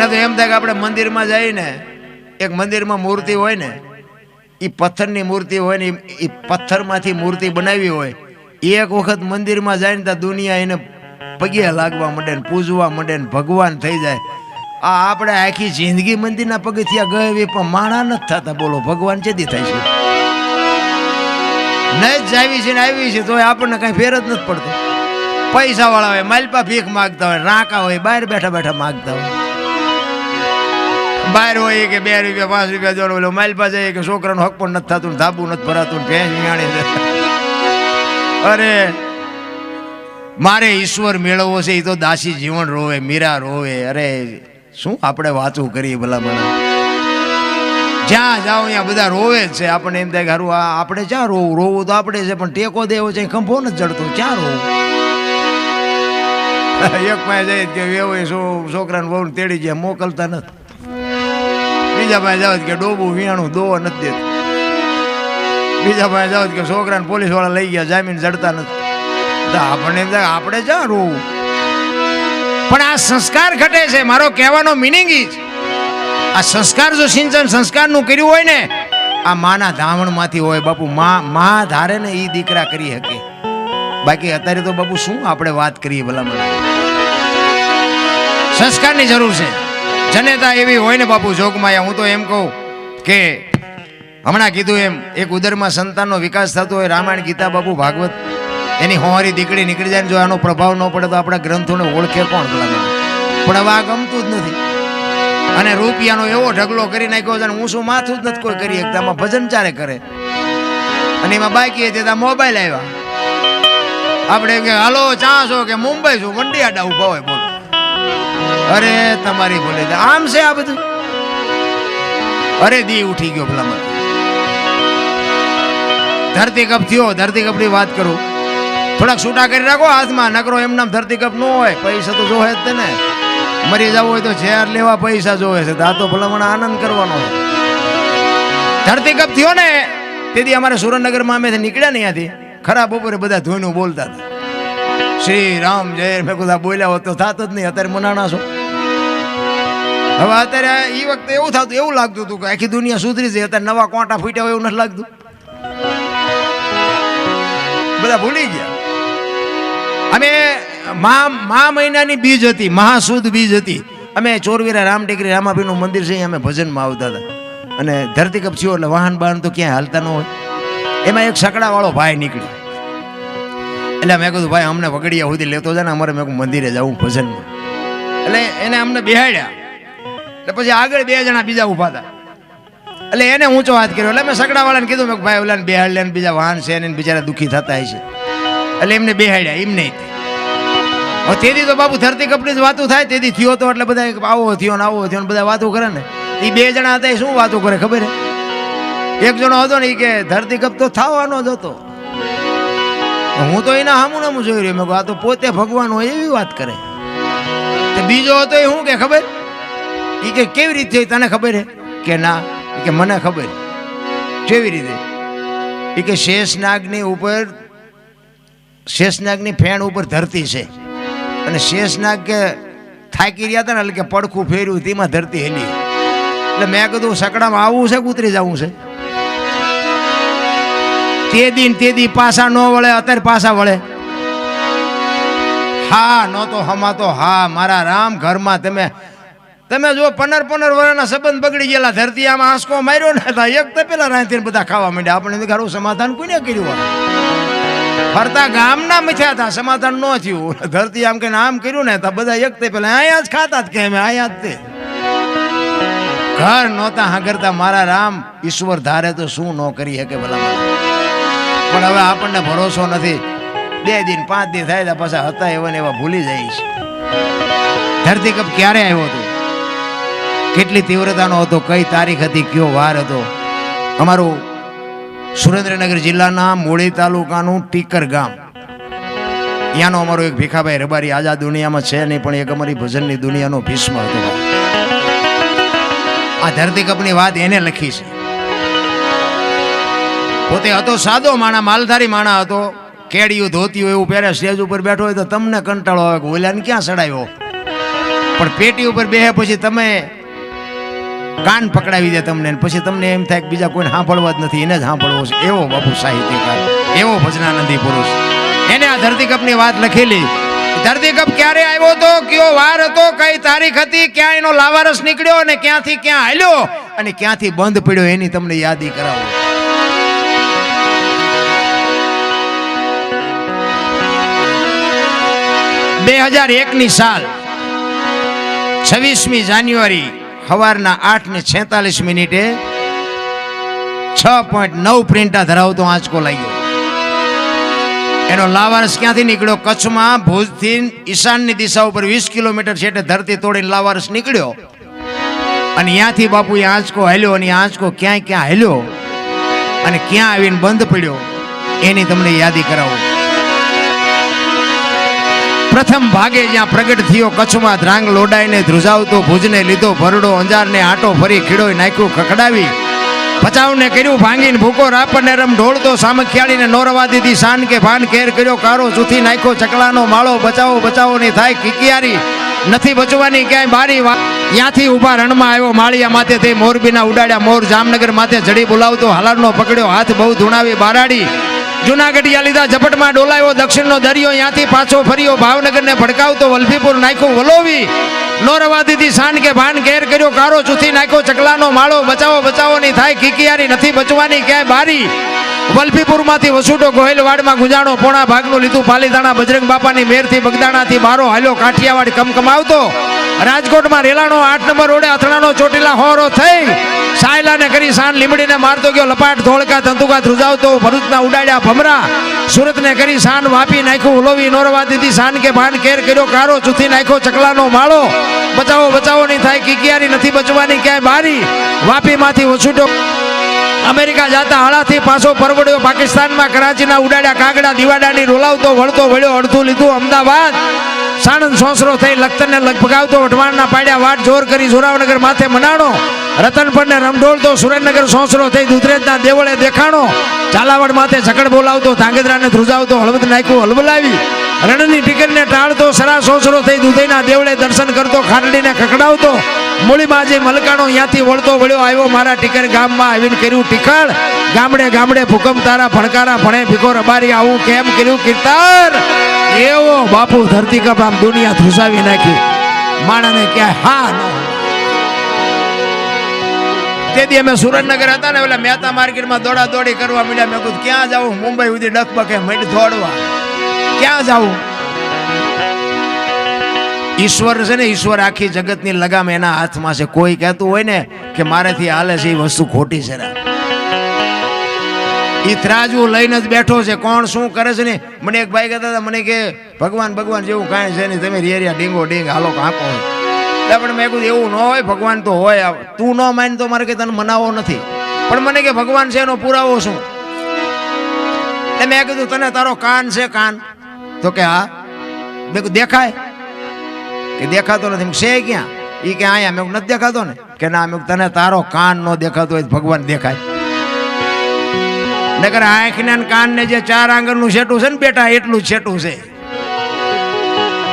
મને તો એમ થાય કે આપણે મંદિરમાં જઈને એક મંદિરમાં મૂર્તિ હોય ને એ પથ્થરની મૂર્તિ હોય ને એ પથ્થરમાંથી મૂર્તિ બનાવી હોય, એક વખત મંદિરમાં જાય ને ત્યાં દુનિયા એને પગે લાગવા માંડે ને, પૂજવા માંડે ને, ભગવાન થઈ જાય. આ આપણે આખી જિંદગી મંદિરના પગથિયા ગયે એવી પણ માણા નથી થતા, બોલો, ભગવાન ચેદી થાય છે? નહીં જ આવી છે ને આવી છે તો આપણને કઈ ફેર જ નથી પડતો. પૈસા વાળા હોય, માલપા ભીખ માગતા હોય, રાકા હોય, બહાર બેઠા બેઠા માગતા હોય. બહાર હોય કે બે રૂપિયા, પાંચ રૂપિયા જોડો ઓલો માઇલ પાસે કે છોકરાનો હક પણ નથી થતું ધાબુ નથી ભરાતું ભેંસ વિયાણી અરે, મારે ઈશ્વર મેળવવો છે એ તો દાસી જીવન રોવે, મીરા રોવે. અરે, શું આપણે વાતું કરીએ ભલા ભલા? જ્યાં જાઓ ત્યાં બધા રોવે જ છે. આપણને એમ થાય કે હારું આપણે ક્યાં રોવું રોવું તો આપણે છે, પણ ટેકો દેવો છે ખંભો નથી જડતો. ક્યાં રોવું? એક પાસે જાય કે વેવો છોકરાને બહુ તેડી જાય, મોકલતા નથી. બીજા પાસે જાવ કે ડોબું વિયાણું દોવો નથી દેતું. બીજા પાસે જાવ કે છોકરાને પોલીસવાળા લઈ ગયા, જામીન જડતા નથી. કે આપણે જા રોવું? પણ આ સંસ્કાર ઘટે છે. મારો કહેવાનો મિનિંગ જ. આ સંસ્કાર જો સિંચન સંસ્કારનું કર્યું હોય ને, આ માના ધાવણમાંથી હોય. બાપુ, મા મા ધારે ને એ દીકરા કરી શકે. બાકી અત્યારે તો બાપુ શું આપણે વાત કરીએ ભલા મને સંસ્કારની જરૂર છે. જનેતા એવી હોય ને બાપુ જોગમાયા, હું તો એમ કહું કે હમણાં કીધું એમ, એક ઉદરમાં સંતાનનો વિકાસ થતો હોય, રામાયણ, ગીતા, બાપુ, ભાગવત, એની હોવારી દીકરી નીકળી જાય જો આનો પ્રભાવ ન પડે તો આપણા ગ્રંથોને ઓળખે કોણ પણ હવે આ ગમતું જ નથી. અને રૂપિયાનો એવો ઢગલો કરી નાખ્યો છે હું શું માથું જ નથી કોઈ કરી શકતા ભજન ચારે કરે. અને એમાં બાકી ત્યાં મોબાઈલ આવ્યા. આપણે હાલો, ચા કે મુંબઈ છું? મંડી આડા ઊભા હોય અરે, તમારી ભૂલે આમ છે આ બધું? અરે, દી ઉઠી ગયો ભલામાં ધરતી કપ થયો, ધરતી કપની વાત કરું. થોડાક છૂટા કરી રાખો, હાથમાં. નકરો એમ નામ ધરતી કપ ન હોય, પૈસા તો જોહે જ ને. મરી જવું હોય તો ઝેર લેવા પૈસા જોવે છે. આ તો ભલામણ આનંદ કરવાનો છે. ધરતી કપ થયો ને, તેથી અમારે સુરેન્દ્રનગરમાં અમે નીકળ્યા ને ત્યાંથી ખરાબ બપોરે બધા ધોઈનું બોલતા હતા. શ્રી રામ જય મેં આ બોલ્યા હોત તો થાત જ નહીં, અત્યારે મનાણા છો. હવે અત્યારે એ વખતે એવું થતું, એવું લાગતું હતું કે આખી દુનિયા સુધરી છે અત્યારે નવા કોંટા ફૂટ્યા હોય એવું નથી લાગતું. બધા ભૂલી ગયા. અમે મા મા મહિનાની બીજ હતી મહાસુદ બીજ હતી. અમે ચોરવીરા રામ ટેકરી રામાપીનું મંદિર છે અમે ભજનમાં આવતા હતા. અને ધરતી કપ થયો એટલે વાહન બાહન તો ક્યાંય હાલતા ન હોય. એમાં એક સકડાવાળો ભાઈ નીકળ્યો. એટલે મેં કીધું, ભાઈ અમને વગડિયા સુધી લેતો જાય ને અમારે મેં મંદિરે જવું ભજનમાં. એટલે એને અમને બેહાડ્યા. એટલે પછી આગળ બે જણા બીજા ઊભા હતા. એટલે એને ઊંચો હાથ કર્યો. એટલે મેં સગડાવાળાને કીધું, મેં ભાઈ, ઓલાને બેહાડ લે બીજા વાહન છે ને બિચારા દુઃખી થતા હશે એટલે એમને બેહાડ્યા એમને તેથી તો બાપુ ધરતી કપની જ વાતો થાય, તેથી થયો તો એટલે બધા આવો થયો ને આવો થયો ને બધા વાતો કરે ને. એ બે જણા હતા, એ શું વાતો કરે ખબર એક જણો હતો ને એ કે, ધરતી કપ તો થવાનો જ હતો. હું તો એના હામું નામું જોઈ રહ્યો. મેં કહું આ તો પોતે ભગવાન હોય એવી વાત કરે. તે બીજો હતો એ શું કે ખબર? એ કે, કેવી રીતે તને ખબર હે? કે, ના. કે, મને ખબર કેવી રીતે? એ કે, શેષનાગની ઉપર, શેષનાગની ફેણ ઉપર ધરતી છે. અને શેષનાગ કે થાકી રહ્યા હતા ને એટલે કે પડખું ફેર્યું, તેમાં ધરતી હેલી. એટલે મેં કીધું, સકડામાં આવવું છે કે ઉતરી જવું છે? તે દિન તે દી પાછા ન વળે, અત્યારે પાછા વળે. હા, ન તો હમા હા, મારા રામ ઘરમાં તમે તમે જો પંદર પંદર વર્ષના સંબંધ બગડી ગયેલા. ધરતી આમાં આંસકો માર્યો ને હતા એક તો પેલા રાંધીને બધા ખાવા માંડ્યા. આપણે ઘરું સમાધાન કોઈને કર્યું હોય? ફરતા ગામના મથ્યા હતા. સમાધાન ન થયું. ધરતી આમ કે આમ કર્યું ને હતા બધા એક તે પેલા અહીંયા જ ખાતા જ કે અમે, અહીંયા જ તે. ઘર નહોતા હાંગરતા. મારા રામ ઈશ્વર ધારે તો શું ન કરી શકે ભલા પણ હવે આપણને ભરોસો નથી. બે દિન, પાંચ દિન થાય પાછા હતા એવા ને એવા ભૂલી જાય છે ધરતીકપ ક્યારે આવ્યો હતો? કેટલી તીવ્રતાનો હતો, કઈ તારીખ હતી, કયો વાર હતો? અમારું સુરેન્દ્રનગર જિલ્લાના મૂળી તાલુકાનું ટીકર ગામ. ત્યાંનો અમારો એક ભીખાભાઈ રબારી આજ દુનિયામાં છે નહીં, પણ એક અમારી ભજનની દુનિયાનો ભીષ્મ હતો. આ ધરતીકપની વાત એને લખી છે. પોતે હતો સાદો માણા, માલધારી માણા હતો. કેડિયું ધોતિયું એવું પહેરે સ્ટેજ ઉપર બેઠો હોય તો તમને કંટાળો આવે કે ઓલાને ક્યાં સડાયો? પણ પેટી ઉપર બેહે પછી તમે કાન પકડાવી દે તમને પછી તમને એમ થાય કે બીજા કોઈને સાંભળવા જ નથી, એને જ સાંભળવો છે. એવો બાપુ સાહિત્યકાર, એવો ભજનાનંદી પુરુષ. એને આ ધરતીકપની વાત લખેલી. ધરતીકપ ક્યારે આવ્યો તો? કયો વાર હતો? કઈ તારીખ હતી? ક્યાં એનો લાવારસ નીકળ્યો અને ક્યાંથી ક્યાં હાલ્યો? અને ક્યાંથી બંધ પડ્યો એની તમને યાદી કરાવો. બે હજાર એકની સાલ, છવ્વીસમી જાન્યુઆરી, સવારના આઠ ને છેતાલીસ મિનિટે છ પોઈન્ટ નવ પ્રિન્ટા ધરાવતો આંચકો લાગ્યો. એનો લાવારસ ક્યાંથી નીકળ્યો? કચ્છમાં ભુજથી ઈશાનની દિશા ઉપર વીસ કિલોમીટર છેટે ધરતી તોડીને લાવારસ નીકળ્યો. અને ત્યાંથી બાપુ એ આંચકો હાલ્યો અને આંચકો ક્યાંય ક્યાં હાલ્યો અને ક્યાં આવીને બંધ પડ્યો, એની તમને યાદી કરાવું. પ્રથમ ભાગે જ્યાં પ્રગટ થયો કચ્છમાં ધ્રાંગ લોડાઈને ધ્રુજાવતો ભુજને લીધો ભરડો અંજારને આટો ફરી ખીડોય નાખ્યું ખખડાવી. પચાવને કર્યું ભાંગીને ભૂકો, રાપરને રમ ઢોળતો સામખિયાળીને નોરવા દીધી શાન કે ભાન કેર કર્યો કારો ચૂથી નાખ્યો ચકલાનો માળો, બચાવો બચાવો ની થાય કિકિયારી નથી બચવાની ક્યાંય બારી ત્યાંથી ઊભા રણમાં આવ્યો માળિયા માથે થઈ મોરબીના ઉડાડ્યા મોર જામનગર માથે જડી બોલાવતો, હાલારનો પકડ્યો, હાથ બહુ ધૂણાવી બારાડી. જુનાગઢિયા લીધા ઝપટમાં ડોલાયો, દક્ષિણનો દરિયો, ત્યાંથી પાછો ફર્યો, ભાવનગરને ભડકાવતો વલભીપુર નાખ્યો વલોવી. નોરવા દીધી સાન કે ભાન ઘેર કર્યો, કારો ચૂથી નાખ્યો, ચકલાનો માળો, બચાવો બચાવો નહીં થાય કિકિયારી નથી બચવાની, ક્યાંય બારી. વલભીપુરમાંથી વસુટો ગોહેલવાડમાં ગુંજાણો, પોણા ભાગનું લીધું, પાલીતાણા બજરંગ બાપાની મેરથી બગદાણાથી બારો હાલ્યો કાઠિયાવાડ કમકમાવતો. રાજકોટમાં રેલાનો આઠ નંબર ઓડે અથડાનો ચોટીલા હોરો થઈ. સાયલાને કરી સાન લીમડીને મારતો ગયો, લપાટ ધોળકા તંતુકા ધ્રુજાવતો, ભરૂચના ઉડાડ્યા ભમરા. સુરતને કરી સાન વાપી નાખ્યું, ઉલોવી નોરવા દીધી, સાન કે ભાન કેર કર્યો કારો ચૂથી નાખ્યો, ચકલાનો માળો. બચાવો બચાવો, નહીં થાય કિકિયારી નથી બચવાની, ક્યાંય બારી. વાપીમાંથી વસુટો અમેરિકા જતા હળાથી પાછો પરવડ્યો, પાકિસ્તાનમાં કરાચીના ઉડાડ્યા કાગડા, દિવાડાની રોલાવતો, વળતો, વળ્યો, અડધું લીધું, અમદાવાદ. સાણંદ સોસરો થઈ લખતરને લગભગાવતો, વઢવાણના પાડ્યા, વાટ જોર કરી, જોરાવનગર માથે મનાણો. રતનપરને રમઢોળતો સુરેન્દ્રનગર સોસરો થઈ દુધરેજના દેવળે દેખાણો. ઝાલાવાડ માથે ઝકડ બોલાવતો, ધાંગધ્રાને ધ્રુજાવતો, હળવદ નાખ્યું હલબલાવી. રણની ટિકિટને ટાળતો, સરા સોસરો થઈ દુધઈના દેવળે દર્શન કરતો ખાટડીને ખકડાવતો મૂળીમાં જે મલકાણો ત્યાંથી વળતો વળ્યો, આવ્યો મારા ટીકર ગામમાં આવીને કર્યું ટીકળ ગામડે ગામડે ભૂકંપ તારા ભણકારા, ભણે ભીખો રબારી, આવું કેમ કર્યું કીર્તન એવો બાપુ ધરતી કપ આમ દુનિયા ધ્રુસાવી નાખી. માણાને ક્યાંય હા ન તેથી અમે સુરેન્દ્રનગર હતા ને પેલા મહેતા માર્કેટમાં દોડા દોડી કરવા મળ્યા મેં કીધું, ક્યાં જાવું મુંબઈ સુધી ડકબકે મઢ દોડવા. ક્યાં જાવું ઈશ્વર છે ને, ઈશ્વર આખી જગતની લગામ એના હાથમાં છે. કોઈ કહેતું હોય ને કે મારેથી હાલે છે, એ વસ્તુ ખોટી છે એ ત્રાજવું લઈને જ બેઠો છે. કોણ શું કરે છે ને? મને એક ભાઈ કહેતા હતા, મને કે ભગવાન ભગવાન જેવું કાંઈ છે નહીં. તમે રેરિયા ડીંગો ડીંગ, હાલો કાંકો. એટલે પણ મેં કીધું, એવું ન હોય, ભગવાન તો હોય. તું ન માન તો મારે કે તને મનાવો નથી. પણ મને કે ભગવાન છે, એનો પુરાવો શું? એટલે મેં કીધું, તને તારો કાન છે, કાન. તો કે, હા. મેં કીધું, દેખાય. કે દેખાતો નથી. છે ક્યાં? એ કે, અહીંયા. મેં નથી દેખાતો ને. કે, ના. મેં તને તારો કાન ન દેખાતો હોય ભગવાન દેખાય. નગર આંખને ને જે ચાર આંગણનું છેટું છે ને બેટા, એટલું છેટું છે.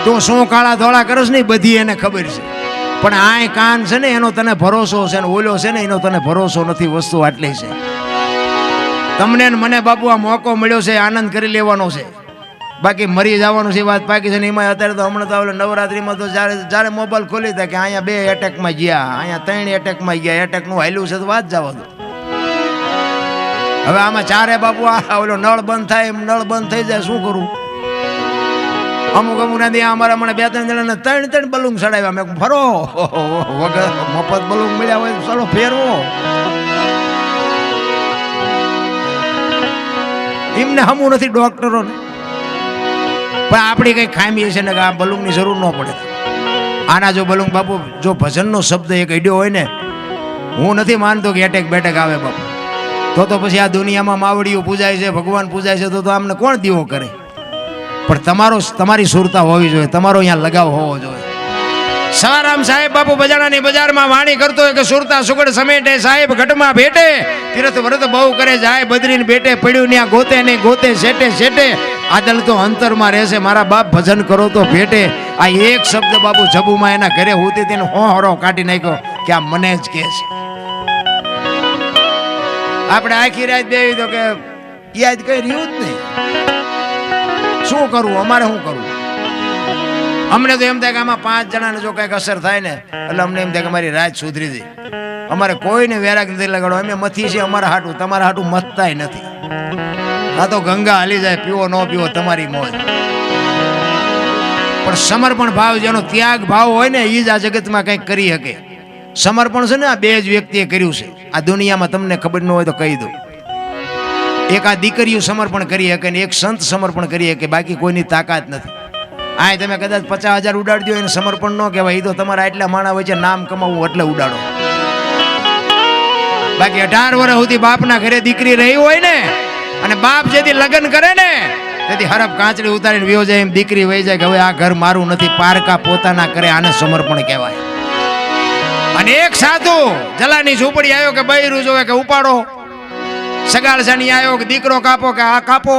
તું શું કાળા ધોળા કરશ ને બધી એને ખબર છે. પણ આય કાન છે ને, એનો તને ભરોસો છે ને, ઓલો છે ને, એનો તને ભરોસો નથી વસ્તુ આટલી છે. તમને મને બાપુ આ મોકો મળ્યો છે, આનંદ કરી લેવાનો છે. બાકી મરી જવાનું છે વાત પાકી છે એમાં અત્યારે તો હમણાં તો નવરાત્રીમાં તો જ્યારે જ્યારે મોબાઈલ ખોલી હતા કે અહીંયા બે એટેકમાં ગયા, અહીંયા ત્રણ એટેકમાં ગયા એટેકનું હાલ્યું છે તો વાત જવા દો. હવે આમાં ચારે બાપુ આ ઓલો નળ બંધ થાય, એમ નળ બંધ થઈ જાય, શું કરું? અમુક અમુક ના ત્યાં અમારા મને બે ત્રણ જણાને ત્રણ ત્રણ બલૂન ચડાવ્યા. મેં ફરો. વગર મફત બલૂન મળ્યા હોય ચાલો, ફેરવો. એમને હમું નથી ડોક્ટરોને. પણ આપણી કઈ ખામી છે ને કે આ બલૂનની જરૂર ન પડે. આના જો બલૂન, બાપુ, જો ભજનનો શબ્દ એક અડ્યો હોય ને, હું નથી માનતો કે એટેક બેટેક આવે, બાપુ. તો તો પછી આ દુનિયામાં માવડીઓ પૂજાય છે, ભગવાન પૂજાય છે, તો તો આમને કોણ દીવો કરે? પણ તમારો તમારી સુરતા હોવી જોઈએ. તમારો અહીંયા લગાવ હોવો જોઈએ. સવારામ સાહેબ, બાપુ બજાણાની બજારમાં વાણી કરતો હોય કે સુરતા સુગડ સમેટે, સાહેબ ઘટમાં ભેટે. તીરથ વ્રત બહુ કરે, જાય બદરીને ભેટે, પડ્યું ત્યાં ગોતે નહીં ગોતે, શેટે શેટે. આદલ તો અંતરમાં રહેશે મારા બાપ ભજન કરો તો ભેટે. આ એક શબ્દ બાપુ જબુમાં એના ઘરે હોતી તેને હો હરો કાઢી નાખ્યો કે આ મને જ કે છે. આપણે આખી રાત દેવી તો કે યાદ કઈ રહ્યું જ નહીં. શું કરવું? અમારે શું કરવું? અમને તો એમ થાય કે આમાં પાંચ જણાને જો કંઈક અસર થાય ને, એટલે અમને એમ થાય કે અમારી રાત સુધરી જાય અમારે કોઈને વેરાગ નથી લગાડો અમે મથી છે અમારા હાટું, તમારા હાટું મથતાય નથી. આ તો ગંગા હાલી જાય, પીવો ન પીવો તમારી મોજ. પણ સમર્પણ ભાવ જેનો ત્યાગ ભાવ હોય ને એ જ આ જગતમાં કંઈક કરી શકે. સમર્પણ છે ને, આ બે જ વ્યક્તિએ કર્યું છે. આ દુનિયામાં તમને ખબર ન હોય તો કહી દઉં. એક આ દીકરીઓ સમર્પણ કરી શકે ને એક સંત સમર્પણ કરી શકે બાકી કોઈની તાકાત નથી. આ તમે કદાચ પચાસ હજાર ઉડાડજો એને સમર્પણ ન કહેવાય. એ તો તમારા એટલા માણા છે નામ કમાવવું એટલે ઉડાડો. બાકી અઢાર વર્ષ સુધી બાપના ઘરે દીકરી રહી હોય ને, અને બાપ જેથી લગ્ન કરે ને, તેથી હરફ કાંચડી ઉતારીને વ્યો જાય એમ દીકરી વહી જાય કે હવે આ ઘર મારું નથી, પારકા પોતાના કરે આને સમર્પણ કહેવાય. અને એક સાધુ જલાની ઝૂંપડી આવ્યો કે બૈરું જોવે કે ઉપાડો. સગાળસાની આવ્યો કે દીકરો કાપો કે આ કાપો?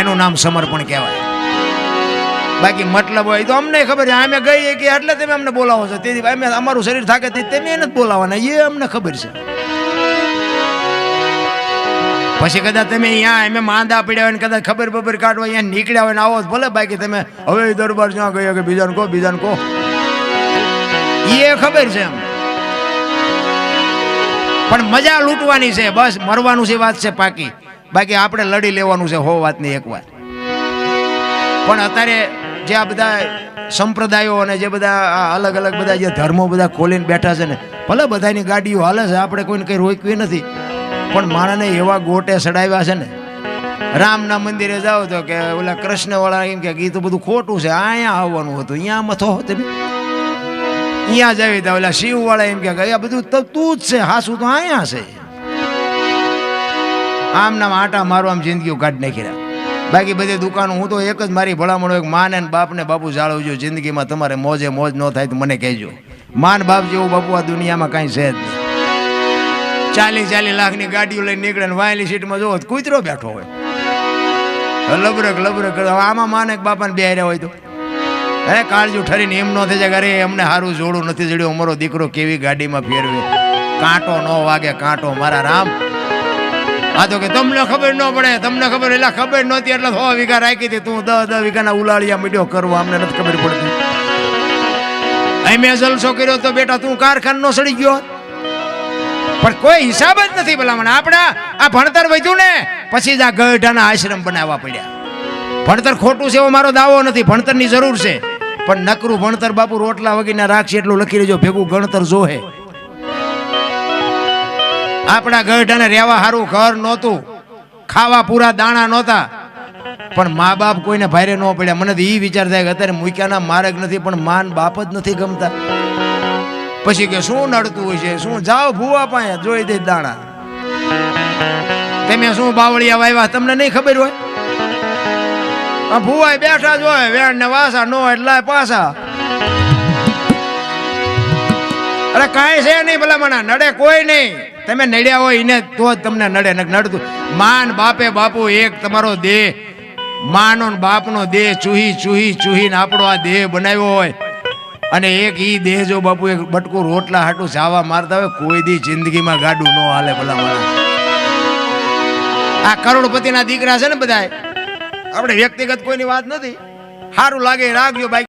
એનું નામ સમર્પણ કહેવાય. બાકી મતલબ હોય તો અમને ખબર છે, અમે ગઈએ કે એટલે તમે અમને બોલાવો છો. તેથી અમે અમારું શરીર થાકે તે તમે એને જ બોલાવવાના એ અમને ખબર છે. પછી કદાચ તમે અહીંયા એમ માંદા પડ્યા હોય ને કદાચ ખબર બબર કાઢવા અહીંયા નીકળ્યા હોય ને આવો ભલે, બાકી તમે હવે દરબાર જ્યાં ગયો કે બીજાને કહો બીજાને કહો. એ ખબર છે એમ. પણ મજા લૂંટવાની છે, બસ મરવાનું છે વાત છે પાકી. બાકી આપણે લડી લેવાનું છે, હો વાત નહીં એકવાર પણ અત્યારે જે આ બધા સંપ્રદાયો અને જે બધા અલગ અલગ બધા જે ધર્મો બધા ખોલીને બેઠા છે ને, ભલે બધાની ગાડીઓ હાલે છે, આપણે કોઈને કંઈ રોકવી નથી. પણ માણસને એવા ગોટે ચડાવ્યા છે ને, રામના મંદિરે જાઓ તો કે ઓલા કૃષ્ણવાળા એમ કે એ બધું ખોટું છે અહીંયા આવવાનું હતું, અહીંયા મથો તમે? અહીંયા જાવી તો, ઓલા શિવવાળા એમ કે આ બધું તો જ છે હાસું તો અહીંયા છે. આમ નામ આટા મારવા આમ જિંદગીઓ કાઢી નાખી બાકી બધી દુકાનો, હું તો એક જ મારી ભલામણ હોય કે માને ને બાપને બાપુ જાળવજો, જિંદગીમાં તમારે મોજે મોજ ન થાય તો મને કહેજો. માન બાપ જેવું બાપુ આ દુનિયામાં કાંઈ છે જ નહીં. ચાલીસ ચાલીસ લાખની ગાડીઓ લઈને નીકળે ને વાયલી સીટમાં જોવો કૂતરો બેઠો હોય. લબરક લબરક, આમાં માને બાપાને બે હોય તો. હે કાળજું ઠરીને એમ ન થઈ જાય. અરે એમને સારું જોડું નથી જડ્યું. અમારો દીકરો કેવી ગાડીમાં ફેરવે. કાંટો ન વાગે, કાંટો મારા રામ. આ તો કે તમને ખબર ન પડે, તમને ખબર એટલે ખબર નહોતી, એટલે સો વીઘા રાખી હતી. તું દસ દસ વીઘાના ઉલાળિયા મીડિયો કરવો, અમને નથી ખબર પડતી. મેં જલસો કર્યો તો બેટા, તું કારખાનો સડી ગયો. પણ કોઈ હિસાબ જ નથી ભલામણ આપણા, આ ભણતર વધ્યું ને, પછી જ આ ગઢાના આશ્રમ બનાવવા પડ્યા. ભણતર ખોટું છે એવો મારો દાવો નથી. ભણતરની જરૂર છે. પણ નકરું ભણતર બાપુ રોટલા વગીના રાખશે એટલું લખી લેજો ભેગું ગણતર જોહે. આપણા ગઢાને રહેવા સારું ઘર નહોતું, ખાવા પૂરા દાણા નહોતા. પણ મા બાપ કોઈને ભારે ન પડ્યા. મને તો એ વિચાર થાય કે અત્યારે મૂક્યાના માર્ગ નથી, પણ માન બાપ જ નથી ગમતા. પછી કે શું નડતું હોય છે? શું? જાઓ ભૂવા પાસે, જોઈ દે દાણા. તમે શું બાવળિયા વાવ્યા? તમને નહીં ખબર હોય? ભૂવાય બેઠા જ હોય, વેણ ને વાસા નો એટલા પાછા. અરે કાંઈ છે નહીં ભલા મને નડે કોઈ નહીં. તમે નડ્યા હોય એને તો જ તમને નડે નડતું. માન બાપે બાપુ એક તમારો દેહ. માનો ને બાપનો દેહ ચૂહી ચૂહી, ચૂહીને આપણો આ દેહ બનાવ્યો હોય. અને એક ઈ દેહ જો બાપુ એક બટકું રોટલા હાટું જાવા મારતા હોય, કોઈ દી જિંદગીમાં ગાડું ન હાલે ભલા માણસ આ કરોડપતિના દીકરા છે ને બધાય. આપણે વ્યક્તિગત કોઈની વાત નથી. સારું લાગે રાખ્યો બાકી